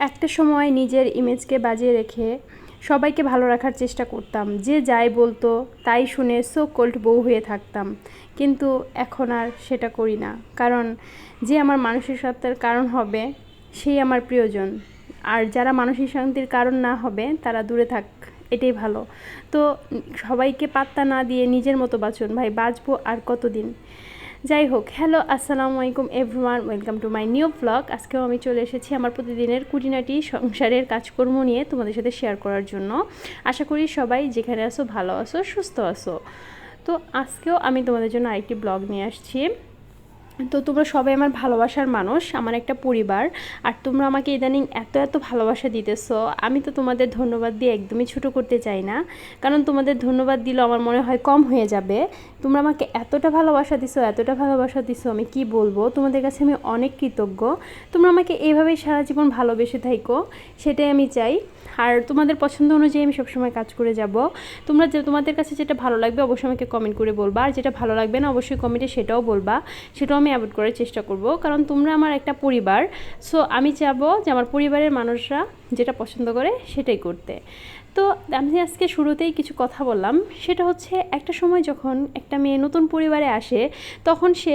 একটা সময় নিজের ইমেজকে বাজিয়ে রেখে সবাইকে ভালো রাখার চেষ্টা করতাম। যে যাই বলতো, তাই শুনে সো কোল্ড বউ হয়ে থাকতাম। কিন্তু এখন আর সেটা করি না। কারণ যে আমার মানসিক সত্তার কারণ হবে, সেই আমার প্রিয়জন। আর যারা মানসিক শান্তির কারণ না হবে, তারা দূরে থাক। এটাই ভালো। তো সবাইকে পাত্তা না দিয়ে নিজের মতো বাঁচুন। ভাই, বাঁচবো আর কতদিন? যাই হোক হ্যালো আসসালামু আলাইকুম everyone welcome to my new blog আজকেও আমি চলে এসেছি আমার প্রতিদিনের কুটিনাটি সংসারের কাজকর্ম নিয়ে তোমাদের সাথে শেয়ার করার জন্য। আশা করি সবাই যেখানে আসো ভালো আসো সুস্থ আসো তো আজকেও আমি তোমাদের জন্য আরেকটি ব্লগ নিয়ে আসছি। তো তোমরা সবাই আমার ভালোবাসার মানুষ, আমার একটা পরিবার, আর তোমরা আমাকে ইদানিং এত এত ভালোবাসা দিতেছো। আমি তো তোমাদের ধন্যবাদ দিয়ে একদমই ছোট করতে চাই না। কারণ তোমাদের ধন্যবাদ দিলেও আমার মনে হয় কম হয়ে যাবে। তোমরা আমাকে এতটা ভালোবাসা দিছো, এতটা ভালোবাসা দিছো, আমি কি বলব? তোমাদের কাছে আমি অনেক কৃতজ্ঞ। তোমরা আমাকে এইভাবেই সারা জীবন ভালোবেসে থাইকো, সেটাই আমি চাই। আর তোমাদের পছন্দ অনুযায়ী আমি সবসময় কাজ করে যাব। তোমরা যে, তোমাদের কাছে যেটা ভালো লাগবে অবশ্যই আমাকে কমেন্ট করে বলবা। আর যেটা ভালো লাগবে না, অবশ্যই কমেন্টে সেটাও বলবা। সেটাও আমি অ্যাভয়েড করার চেষ্টা করব। কারণ তোমরা আমার একটা পরিবার। সো আমি চাবো যে আমার পরিবারের মানুষরা যেটা পছন্দ করে সেটাই করতে। তো আমি আজকে শুরুতেই কিছু কথা বললাম। সেটা হচ্ছে একটা সময় যখন একটা মেয়ে নতুন পরিবারে আসে, তখন সে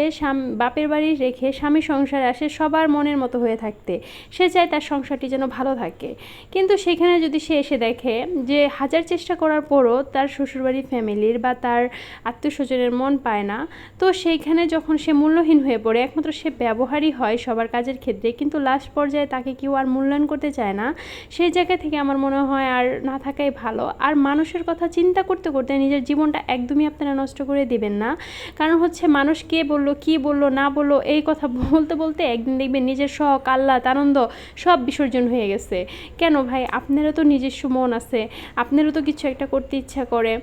বাপের বাড়ি রেখে স্বামী সংসারে আসে সবার মনের মতো হয়ে থাকতে। সে চায় তার সংসারটি যেন ভালো থাকে। কিন্তু সেখানে যদি সে এসে দেখে যে হাজার চেষ্টা করার পরও তার শ্বশুরবাড়ির ফ্যামিলির বা তার আত্মীয় স্বজনের মন পায় না, তো সেইখানে যখন সে মূল্যহীন হয়ে পড়ে, একমাত্র সে ব্যবহারই হয় সবার কাজের ক্ষেত্রে, কিন্তু লাস্ট পর্যায়ে তাকে কেউ আর মূল্যায়ন করতে চায় না। সেই জায়গা থেকে আমার মনে হয় আর না থাকাই ভালো। আর মানুষের কথা চিন্তা করতে করতে নিজের জীবনটা একদমই আপনারা নষ্ট করে দেবেন না। কারণ হচ্ছে মানুষ কে বলল, কি বলল, না বলল, এই কথা বলতে বলতে একদিন দেখবেন নিজের শখ আল্লাহ আনন্দ সব বিসর্জন হয়ে গেছে। কেন ভাই? আপনারও তো নিজস্ব মন আছে। আপনারও তো কিছু একটা করতে ইচ্ছা করে।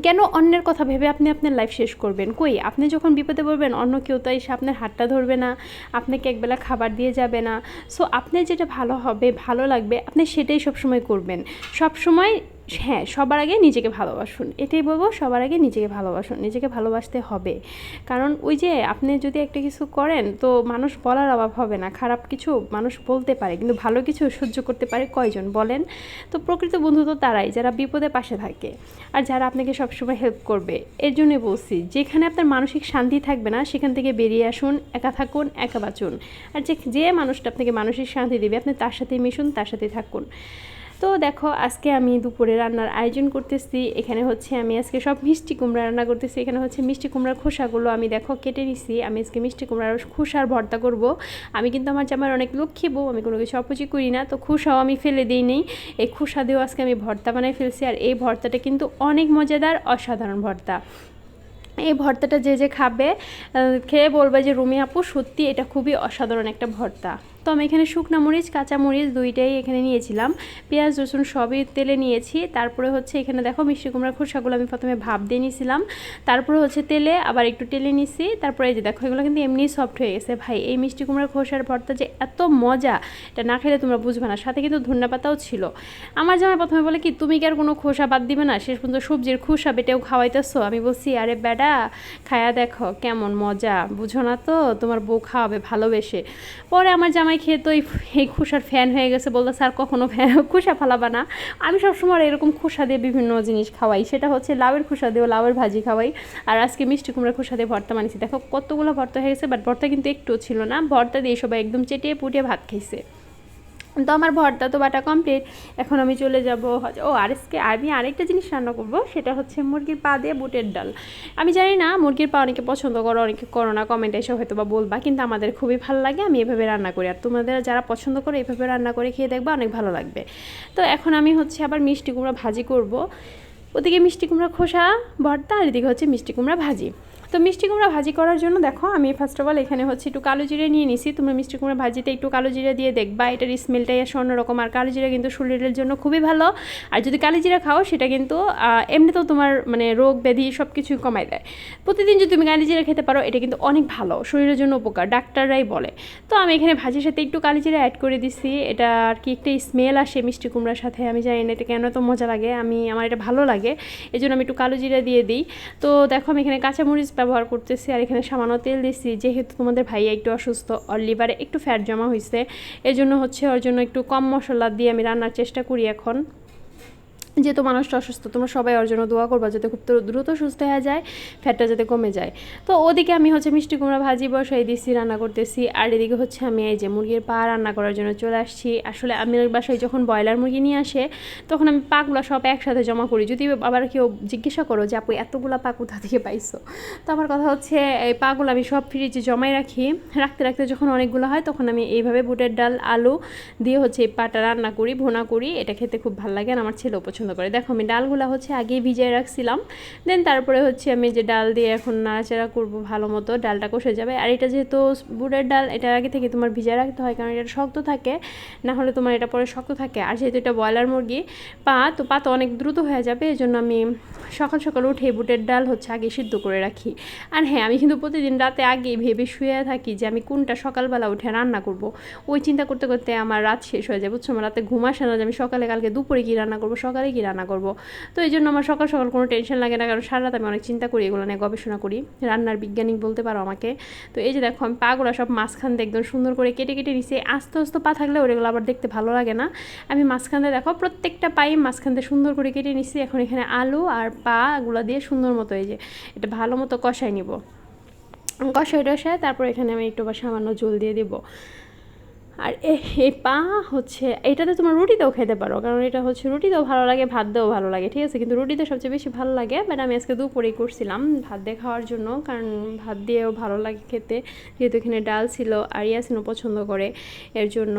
কেন অন্যের কথা ভেবে আপনি আপনার লাইফ শেষ করবেন? কই? আপনি যখন বিপদে পড়বেন, অন্য কেউ তো এসে আপনার হাতটা ধরবে না, আপনাকে একবেলা খাবার দিয়ে যাবে না। সো আপনার যেটা ভালো হবে, ভালো লাগবে, আপনি সেটাই সবসময় করবেন। সবসময় হ্যাঁ সবার আগে নিজেকে ভালোবাসুন। এটাই বলব, সবার আগে নিজেকে ভালোবাসুন, নিজেকে ভালোবাসতে হবে। কারণ ওই যে আপনি যদি একটা কিছু করেন, তো মানুষ বলার অভাব হবে না। খারাপ কিছু মানুষ বলতে পারে, কিন্তু ভালো কিছু সহ্য করতে পারে কয়জন বলেন? তো প্রকৃত বন্ধু তো তারাই, যারা বিপদে পাশে থাকে আর যারা আপনাকে সবসময় হেল্প করবে। এর জন্যই বলছি, যেখানে আপনার মানসিক শান্তি থাকবে না, সেখান থেকে বেরিয়ে আসুন, একা থাকুন, একা বাঁচুন। আর যে যে মানুষটা আপনাকে মানসিক শান্তি দেবে, আপনি তার সাথেই মিশুন, তার সাথেই থাকুন। তো দেখো, আজকে আমি দুপুরে রান্নার আয়োজন করতেছি। এখানে হচ্ছে আমি আজকে সব মিষ্টি কুমড়া রান্না করতেছি। এখানে হচ্ছে মিষ্টি কুমড়ার খোসাগুলো আমি দেখো কেটে নিছি। আমি আজকে মিষ্টি কুমড়ার খোসার ভর্তা করব। আমি কিন্তু আমার জামার অনেক লক্ষ্মী বউ, আমি কোনো কিছু অপচয় করি না। তো খোসাও আমি ফেলে দিই নেই এই খোসা দিয়েও আজকে আমি ভর্তা বানাই ফেলছি। আর এই ভর্তাটা কিন্তু অনেক মজাদার, অসাধারণ ভর্তা। এই ভর্তাটা যে যে খাবে খেয়ে বলবে যে, রুমি আপু, সত্যি এটা খুবই অসাধারণ একটা ভর্তা। তো আমি এখানে শুকনো মরিচ, কাঁচা মরিচ দুইটাই এখানে নিয়েছিলাম। পেঁয়াজ, রসুন সবই তেলে নিয়েছি। তারপরে হচ্ছে এখানে দেখো মিষ্টি কুমড়ার খোসাগুলো আমি প্রথমে ভাব দিয়ে নিয়েছিলাম। তারপরে হচ্ছে তেলে আবার একটু তেলে নিছি। তারপরে এই যে দেখো, এগুলো কিন্তু এমনি সফট হয়ে গেছে। ভাই, এই মিষ্টি কুমড়ার খোসার ভর্তা যে এত মজা, এটা না খেলে তোমরা বুঝবে না। সাথে কিন্তু ধন্যা পাতাও ছিল। আমার জামাই প্রথমে বলে কি, তুমি কি আর কোনো খোসা বাদ দিবে না? শেষ পর্যন্ত সবজির খোসা বেটেও খাওয়াইতেছো? আমি বলছি, আরে বেডা খায়া দেখো, কেমন মজা। বুঝো না তো, তোমার বউ খাওয়াবে ভালোবেসে। পরে আমার জামাই জামাই খেয়ে তো এই খুশার ফ্যান হয়ে গেছে বলতো স্যার, কখনো খুশা ফালাবা না। আমি সবসময় এরকম খুশা দিয়ে বিভিন্ন জিনিস খাওয়াই। সেটা হচ্ছে লাউয়ের খুশা দিয়েও লাউয়ের ভাজি খাওয়াই। আর আজকে মিষ্টি কুমড়ার খুশা দিয়ে ভর্তা মানিয়েছি দেখো, কতগুলো ভর্তা হয়ে গেছে বাট ভর্তা কিন্তু একটুও ছিল না। ভর্তা দিয়ে সবাই একদম চেটিয়ে পুটিয়ে ভাত খেয়েছে তো আমার ভর্তা তো বাটা কমপ্লিট এখন আমি চলে যাব ও আরেসকে আমি আরেকটা জিনিস রান্না করব, সেটা হচ্ছে মুরগির পা দিয়ে বুটের ডাল। আমি জানি না, মুরগির পা অনেকে পছন্দ করো, অনেকে করো না কমেন্টে এসে হয়তো বা বলবা, কিন্তু আমাদের খুবই ভালো লাগে, আমি এভাবে রান্না করি। আর তোমাদের যারা পছন্দ করো এভাবে রান্না করে খেয়ে দেখবা, অনেক ভালো লাগবে। তো এখন আমি হচ্ছে আবার মিষ্টি কুমড়া ভাজি করব। ওদিকে মিষ্টি কুমড়া খোসা, ভর্তা, আর এদিকে হচ্ছে মিষ্টি কুমড়া ভাজি। তো মিষ্টি কুমড়া ভাজি করার জন্য দেখো, আমি ফার্স্ট অফ অল এখানে হচ্ছে একটু কালো জিরে নিয়ে নিছি। তোমরা মিষ্টি কুমড়া ভাজিতে একটু কালো জিরে দিয়ে দেখবা, এটার স্মেলটাই আসে অন্যরকম। আর কালো জিরা কিন্তু শরীরের জন্য খুবই ভালো। আর যদি কালো জিরা খাও, সেটা কিন্তু এমনিতেও তোমার মানে রোগ ব্যাধি সব কিছুই কমায় দেয়। প্রতিদিন যদি তুমি কালি জিরা খেতে পারো, এটা কিন্তু অনেক ভালো, শরীরের জন্য উপকার, ডাক্তাররাই বলে। তো আমি এখানে ভাজির সাথে একটু কালি জিরা অ্যাড করে দিছি। এটা আর কি একটা স্মেল আসে মিষ্টি কুমড়ার সাথে, আমি জানি না এটা কেন তো মজা লাগে। আমি, আমার এটা ভালো লাগে এই জন্য আমি একটু কালো জিরা দিয়ে দিই। তো দেখো, আমি এখানে কাঁচামরিচ ব্যবহার করতেছি আর এখানে সামান্য তেল দিচ্ছি যেহেতু তোমাদের ভাইয়া একটু অসুস্থ অর লিভারে একটু ফ্যাট জমা হয়েছে এই জন্য হচ্ছে ওর জন্য একটু কম মশলা দিয়ে আমি রান্নার চেষ্টা করি এখন। যেহেতু মানুষটা অসুস্থ, তোমরা সবাই ওর জন্য দোয়া করবা যাতে খুব দ্রুত সুস্থ হয়ে যায়, ফ্যাটটা যাতে কমে যায়। তো ওদিকে আমি হচ্ছে মিষ্টি কুমড়া ভাজি বসাই দিছি, রান্না করতেছি। আর এদিকে হচ্ছে আমি এই যে মুরগির পা রান্না করার জন্য চলে আসছি। আসলে আমি বাসায় যখন ব্রয়লার মুরগি নিয়ে আসে, তখন আমি পাগুলো সব একসাথে জমা করি। যদি আবার কেউ জিজ্ঞাসা করো যে, আপু, এতগুলো পা কোথা থেকে পাইছো? তো আমার কথা হচ্ছে, এই পাগুলো আমি সব ফ্রিজে জমাই রাখি। রাখতে রাখতে যখন অনেকগুলো হয়, তখন আমি এইভাবে বুটের ডাল, আলু দিয়ে হচ্ছে এই পাটা রান্না করি, ভোনা করি। এটা খেতে খুব ভালো লাগে আর আমার ছেলেও পছন্দ করে। দেখো, আমি ডালগুলো হচ্ছে আগেই ভিজিয়ে রাখছিলাম। দেন তারপরে হচ্ছে আমি যে ডাল দিয়ে এখন নাড়াচাড়া করব ভালো মতো, ডালটা কষে যাবে। আর এটা যেহেতু বুটের ডাল, এটা আগে থেকে তোমার ভিজিয়ে রাখতে হয়, কারণ এটা শক্ত থাকে না হলে তোমার এটা পরে শক্ত থাকে। আর যেহেতু এটা ব্রয়লার মুরগি, পা, তো পা তো অনেক দ্রুত হয়ে যাবে এই জন্য আমি সকাল সকাল উঠে বুটের ডাল হচ্ছে আগে সিদ্ধ করে রাখি। আর হ্যাঁ আমি কিন্তু প্রতিদিন রাতে আগে ভেবে শুয়ে থাকি যে আমি কোনটা সকালবেলা উঠে রান্না করব। ওই চিন্তা করতে করতে আমার রাত শেষ হয়ে যায়, বুঝছ? আমার রাতে ঘুম আসে না যে আমি সকালে কালকে দুপুরে কী রান্না করব? সকালে কী রান্না করব? তো এই জন্য আমার সকাল সকাল কোনো টেনশন লাগে না, কারণ সারা রাত আমি অনেক চিন্তা করি, এগুলো নিয়ে গবেষণা করি। রান্নার বিজ্ঞানী বলতে পারো আমাকে। তো এই যে দেখো, আমি পাগুলো সব মাঝখান দিয়ে একদম সুন্দর করে কেটে কেটে নিছি। আস্তে আস্তে পা থাকলে ওগুলো আবার দেখতে ভালো লাগে না। আমি মাঝখান দিয়ে দেখো, প্রত্যেকটা পাই মাঝখান দিয়ে সুন্দর করে কেটে নিছি। এখন এখানে আলু আর পা এগুলো দিয়ে সুন্দর মতো এই যে, এটা ভালো মতো কষাই নিব। কষাই টষায় তারপর এখানে আমি একটু সামান্য জল দিয়ে দিব। আর এই পা হচ্ছে, এটাতে তোমার রুটিতেও খেতে পারো, কারণ এটা হচ্ছে রুটিতেও ভালো লাগে ভাত দিয়েও ভালো লাগে, ঠিক আছে? কিন্তু রুটিতে সবচেয়ে বেশি ভালো লাগে বাট আমি আজকে দুপুরেই করছিলাম ভাত দিয়ে খাওয়ার জন্য, কারণ ভাত দিয়েও ভালো লাগে খেতে, যেহেতু এখানে ডাল ছিল আর ইয়াসিনও পছন্দ করে এর জন্য।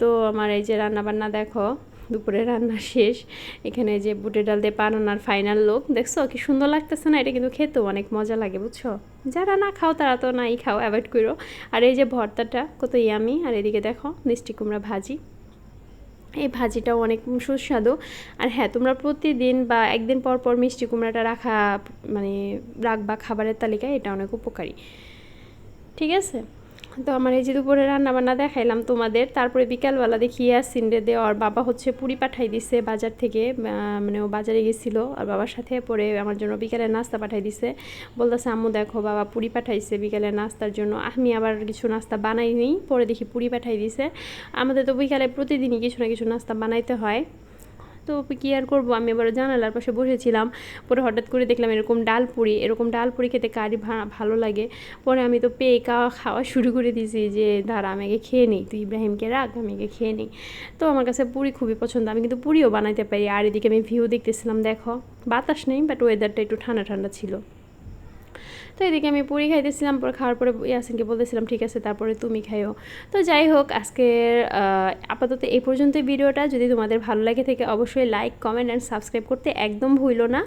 তো আমার এই যে রান্নাবান্না দেখো দুপুরে রান্না শেষ। এখানে যে বুটের ডাল দিয়ে পানানার ফাইনাল লোক। দেখছ? কি সুন্দর লাগতেছে না? এটা কিন্তু খেতেও অনেক মজা লাগে, বুঝছ? যারা না খাও, তারা তো নাই খাও অ্যাভয়েড করো। আর এই যে ভর্তাটা, কত ইয়ামি আর এদিকে দেখো, মিষ্টি কুমড়া ভাজি। এই ভাজিটাও অনেক সুস্বাদু। আর হ্যাঁ তোমরা প্রতিদিন বা একদিন পর পর মিষ্টি কুমড়াটা রাখা মানে রাখবা খাবারের তালিকায়, এটা অনেক উপকারী। ঠিক আছে? তো আমার এই যে দুপুরে রান্না বান্না দেখাইলাম তোমাদের, তারপরে বিকালবেলা দেখি ইয়াসিনরে দে ওর বাবা হচ্ছে পুরি পাঠাই দিছে বাজার থেকে মানে ও বাজারে গেছিল, আর বাবার সাথে পরে আমার জন্য বিকালে নাস্তা পাঠাই দিছে। বলতেছে, আম্মু দেখো, বাবা পুরি পাঠাইছে বিকালের নাস্তার জন্য, আমি আবার কিছু নাস্তা বানাই নিই পরে দেখি পুরি পাঠাই দিছে। আমাদের তো বিকালে প্রতিদিনই কিছু না কিছু নাস্তা বানাইতে হয়। তো কী আর করব? আমি এবার জানালার পাশে বসেছিলাম। পরে হঠাৎ করে দেখলাম এরকম ডাল পুরি, এরকম ডাল পুরি খেতে কারি ভালো লাগে। পরে আমি তো পেয়ে খাওয়া খাওয়া শুরু করে দিয়েছি যে, দাঁড়া, আমি আগে খেয়ে নিই, তুই ইব্রাহিমকে রাখ, আমি আগে খেয়ে নিই। তো আমার কাছে পুরি খুবই পছন্দ। আমি কিন্তু পুরিও বানাইতে পারি। আর এদিকে আমি ভিউ দেখতেছিলাম, দেখো। বাতাস নেই বাট ওয়েদারটা একটু ঠান্ডা ঠান্ডা ছিল। তো এদিকে আমি পুরি খাইতেছিলাম, পরে খাওয়ার পরে ইয়াসিনকে বলতেছিলাম, ঠিক আছে, তারপরে তুমি খাইও। তো যাই হোক, আজকের আপাতত এই পর্যন্ত ভিডিওটা। যদি তোমাদের ভালো লাগে থেকে, অবশ্যই লাইক কমেন্ট অ্যান্ড সাবস্ক্রাইব করতে একদম ভুলো না।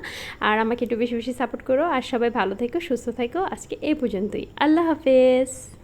আর আমাকে একটু বেশি বেশি সাপোর্ট করো। আর সবাই ভালো থেকো, সুস্থ থেকো। আজকে এই পর্যন্তই। আল্লাহ হাফেজ।